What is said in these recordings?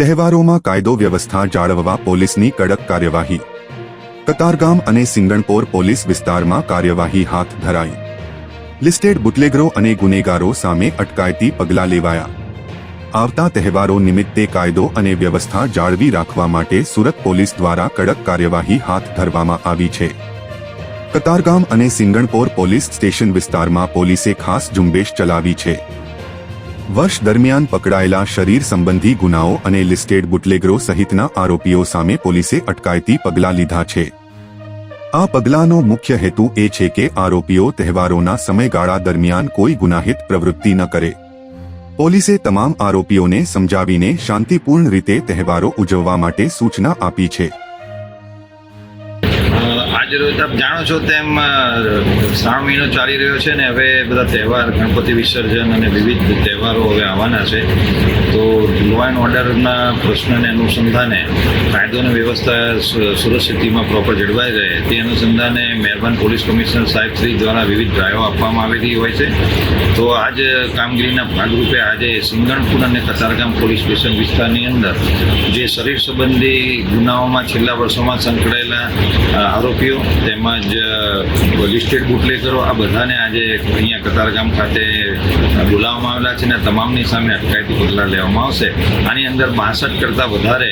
તહેવારોમાં કાયદો વ્યવસ્થા જાળવવા પોલીસની કડક કાર્યવાહી. કતારગામ અને સિંગણપોર પોલીસ વિસ્તારમાં કાર્યવાહી હાથ ધરાઈ. લિસ્ટેડ બુટલેગરો અને ગુનેગારો સામે અટકાયતી પગલાં લેવાયા. આવતા તહેવારો નિમિત્તે કાયદો અને વ્યવસ્થા જાળવી રાખવા માટે સુરત પોલીસ દ્વારા કડક કાર્યવાહી હાથ ધરવામાં આવી છે. કતારગામ અને સિંગણપોર પોલીસ સ્ટેશન વિસ્તારમાં પોલીસે ખાસ ઝુંબેશ ચલાવી છે. વર્ષ દરમિયાન પકડાયેલા શરીર સંબંધી ગુનાઓ અને લિસ્ટેડ બુટલેગરો સહિતના આરોપીઓ સામે પોલીસે અટકાયતી પગલાં લીધા છે. આ પગલાંનો મુખ્ય હેતુ એ છે કે આરોપીઓ તહેવારોના સમયગાળા દરમિયાન કોઈ ગુનાહિત પ્રવૃત્તિ ન કરે. પોલીસે તમામ આરોપીઓને સમજાવીને શાંતિપૂર્ણ રીતે તહેવારો ઉજવવા માટે સૂચના આપી છે. આજ રોજ આપ જાણો છો તેમ શ્રાવણ મહિનો ચાલી રહ્યો છે ને હવે બધા તહેવાર ગણપતિ વિસર્જન અને વિવિધ તહેવારો હવે આવવાના છે. તો લો એન્ડ ઓર્ડરના પ્રશ્નને અનુસંધાને કાયદો અને વ્યવસ્થા સુરત સિટીમાં પ્રોપર જળવાઈ રહે તે અનુસંધાને મહેરબાન પોલીસ કમિશનર સાહેબ શ્રી દ્વારા વિવિધ ડ્રાઈવો આપવામાં આવેલી હોય છે. તો આજ કામગીરીના ભાગરૂપે આજે સિંગણપુર અને કતારગામ પોલીસ સ્ટેશન વિસ્તારની અંદર જે શરીર સંબંધી ગુનાઓમાં છેલ્લા વર્ષોમાં સંકળાયેલા અ, આરોપીઓ તેમજ લિસ્ટેડ બુટલેકરો આ બધાને આજે અહીંયા કતારગામ ખાતે બોલાવવામાં આવેલા છે અને તમામની સામે અટકાયતી પગલાં લેવામાં આવશે. આની અંદર બાસઠ કરતાં વધારે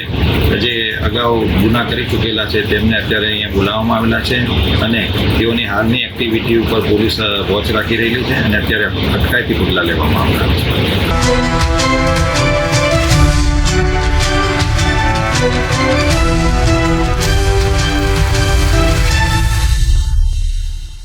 જે અગાઉ ગુના કરી ચૂકેલા છે તેમને અત્યારે અહીંયા બોલાવવામાં આવેલા છે અને તેઓની હાલની એક્ટિવિટી ઉપર પોલીસ વોચ રાખી રહેલી છે અને અત્યારે અટકાયતી પગલાં લેવામાં આવેલા છે.